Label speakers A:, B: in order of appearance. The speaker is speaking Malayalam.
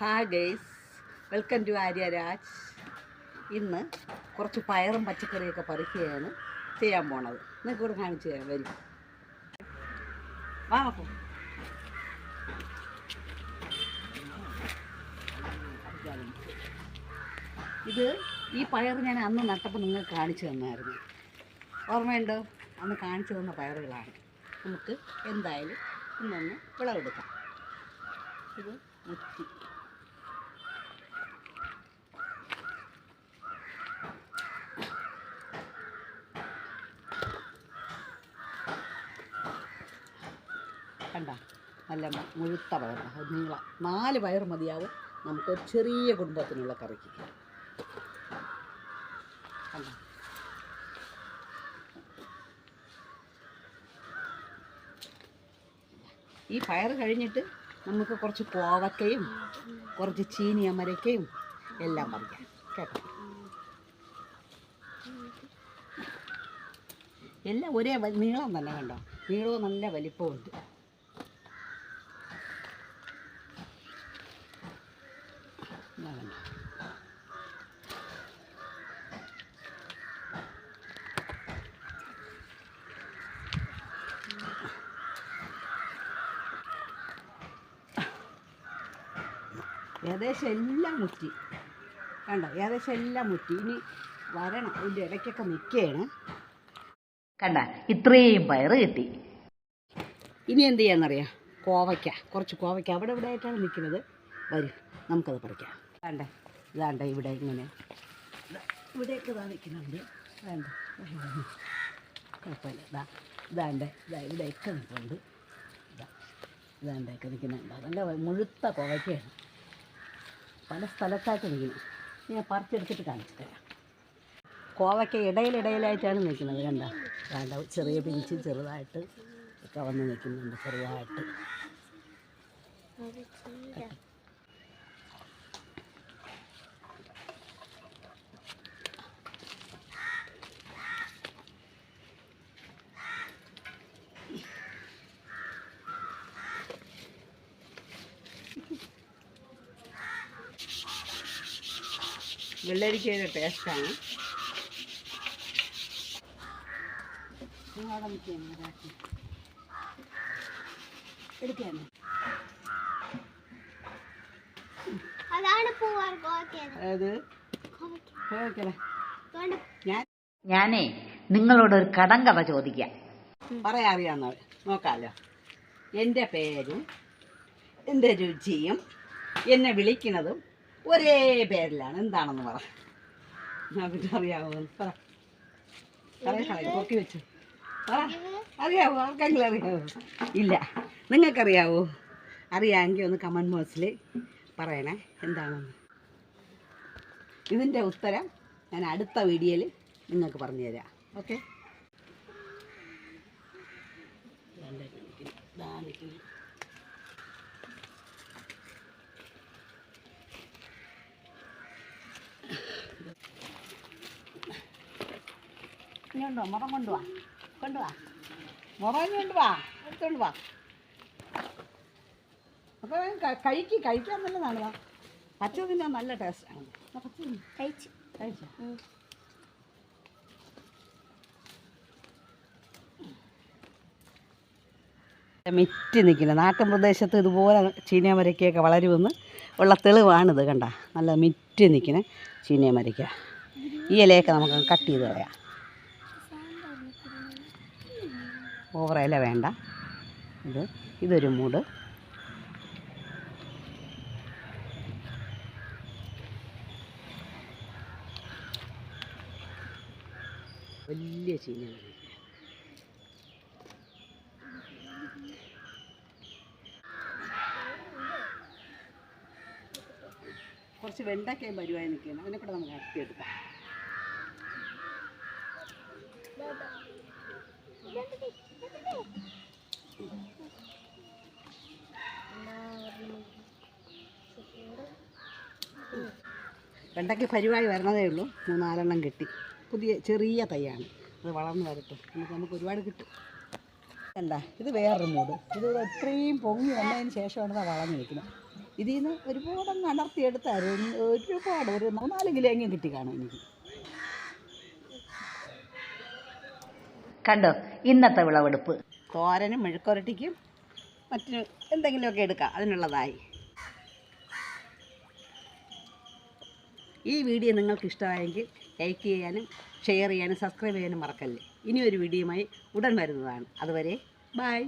A: Hi guys welcome to Arya Raj ഇന്ന് കുറച്ച് പയറും പച്ചക്കറിയൊക്കെ പറിക്കുകയാണ് ചെയ്യാൻ പോണത്. നിങ്ങൾക്ക് ഇവിടെ കാണിച്ചു തരാം. വരും. വാ ഇത് ഈ പയർ ഞാൻ അന്ന് നട്ടപ്പോൾ നിങ്ങൾക്ക് കാണിച്ചു തന്നായിരുന്നു. ഓർമ്മയുണ്ടോ? അന്ന് കാണിച്ചു തന്ന പയറുകളാണ്. നമുക്ക് എന്തായാലും ഇന്നൊന്ന് വിളവെടുക്കാം. ഇത് മുറ്റി. കണ്ട. നല്ല മുഴുത്ത പയറാണ് നീള. നാല് പയർ മതിയാവും നമുക്ക് ചെറിയ കുടുംബത്തിനുള്ള കറിക്ക്. ഈ പയർ കഴിഞ്ഞിട്ട് നമുക്ക് കുറച്ച് കോവക്കയും കുറച്ച് ചീനി അമരക്കയും എല്ലാം പറിക്കാം. കേട്ടോ? എല്ലാം ഒരേ നീളം തന്നെ കണ്ടോ? നീളവും നല്ല വലിപ്പമുണ്ട് ഇതാ കണ്ടോ ഏകദേശം എല്ലാം മുറ്റി. കണ്ടോ? ഏകദേശം എല്ലാം മുറ്റി. ഇനി വരണം. ഇതിന്റെ ഇടയ്ക്കൊക്കെ നിൽക്കുകയാണ്. കണ്ട ഇത്രയും പയറ് കിട്ടി. ഇനി എന്ത് ചെയ്യാന്നറിയാം? കോവയ്ക്ക. കുറച്ച് കോവയ്ക്ക. അവിടെ ഇവിടെ ആയിട്ടാണ് നിൽക്കുന്നത്. വരും നമുക്കത് പറിക്കാം. വേണ്ട ഇതാണ്ട ഇവിടെ ഇങ്ങനെ. ഇവിടെ ഇവിടെയൊക്കെ ഇതാ നിൽക്കുന്നുണ്ട് വേണ്ട കുഴപ്പമില്ല. ഇതാ ഇതാണ്ട് ഇതാ ഇവിടെയൊക്കെ നിൽക്കുന്നുണ്ട് ഇതാ ഇതാണ്ടൊക്കെ നിൽക്കുന്നുണ്ട് നല്ല മുഴുത്ത കോവയ്ക്കയാണ് പല സ്ഥലത്തായിട്ട് നിൽക്കുന്നു ഞാൻ പറിച്ചെടുത്തിട്ട് കാണിച്ചു തരാം. കോവയ്ക്ക ഇടയിലിടയിലായിട്ടാണ് നിൽക്കുന്നത് കണ്ട? വേണ്ട ചെറിയ പിഞ്ച് ചെറുതായിട്ട് ഒക്കെ വന്ന് നിൽക്കുന്നുണ്ട് ചെറുതായിട്ട്. അതായത് ടേസ്റ്റാണ് ഞാൻ
B: ഞാനേ നിങ്ങളോട് ഒരു കടങ്കഥ ചോദിക്കാം.
A: പറയാൻ നോക്കാലോ. എന്റെ എന്റെ പേരും എന്റെ രുചിയും എന്നെ വിളിക്കുന്നതും ഒരേ പേരിലാണ്. എന്താണെന്ന് പറ. പിന്നെ വെച്ചു. അറിയാവോ? ആർക്കെങ്കിലും അറിയാവോ? ഇല്ല. നിങ്ങൾക്കറിയാവോ? അറിയാമെങ്കിൽ ഒന്ന് കമന്റ് ബോക്സിൽ പറയണേ. എന്താണെന്ന്? ഇതിന്റെ ഉത്തരം ഞാൻ അടുത്ത വീഡിയോയിൽ നിങ്ങൾക്ക് പറഞ്ഞു തരാം ഓക്കെ ഇനിയുണ്ടോ മുറം കൊണ്ടുവാ. കൊണ്ടുവാ. മുറം കൊണ്ടുവാ എടുത്തോണ്ട് വാ. അപ്പോൾ കഴിക്ക് കഴിക്കാൻ നല്ലതാണ് വാ പച്ച തിന്നാൻ നല്ല ടേസ്റ്റാണ് പച്ച.
C: കഴിച്ചു.
A: കഴിച്ചോ? മിറ്റി നിൽക്കില്ല. നാട്ടിൻ പ്രദേശത്ത് ഇതുപോലെ ചീനമരയ്ക്കൊക്കെ വളരുമെന്ന് ഉള്ള തെളിവാണിത് കണ്ട. നല്ല മിറ്റി നിൽക്കണേ ചീനമരയ്ക്ക ഈ ഇലയൊക്കെ നമുക്ക് കട്ട് ചെയ്ത് കളയാം. ഓവർ വേണ്ട. ഇത് ഇതൊരു മൂട്. വലിയ ചീന കുറച്ച് വെണ്ടയ്ക്കയും പരിവായി നിൽക്കുകയാണ്. അതിനെ കൂടെ നമുക്ക് അട്ടിയെടുക്കാം വെണ്ടയ്ക്ക് പരിവായി വരണതേ ഉള്ളൂ. മൂന്നാലെണ്ണം കിട്ടി. പുതിയ ചെറിയ തൈയാണ്. അത് വളർന്നു വരട്ടെ. നമുക്ക് നമുക്ക് ഒരുപാട് കിട്ടും. കണ്ട ഇത് വേറൊരു മൂട്. ഇത് എത്രയും പൊങ്ങി വന്നതിന് ശേഷമാണ് ഇത് വളർന്നു നിൽക്കുന്നത്. ഇതിൽ നിന്ന് ഒരുപാട് അങ്ങ് അടർത്തിയെടുത്തായിരുന്നു ഒരുപാട് ഒരു മൂന്നാൽ കിലോ എങ്കിലും കിട്ടി കാണും എനിക്ക്.
B: കണ്ടോ ഇന്നത്തെ വിളവെടുപ്പ്.
A: തോരനും മെഴുക്കുരട്ടിക്കും മറ്റു എന്തെങ്കിലുമൊക്കെ എടുക്കാം. അതിനുള്ളതായി. ഈ വീഡിയോ നിങ്ങൾക്ക് ഇഷ്ടമായെങ്കിൽ ലൈക്ക് ചെയ്യാനും ഷെയർ ചെയ്യാനും സബ്സ്ക്രൈബ് ചെയ്യാനും മറക്കല്ലേ. ഇനി ഒരു വീഡിയോയുമായി ഉടൻ വരുന്നതാണ്. അതുവരെ ബൈ.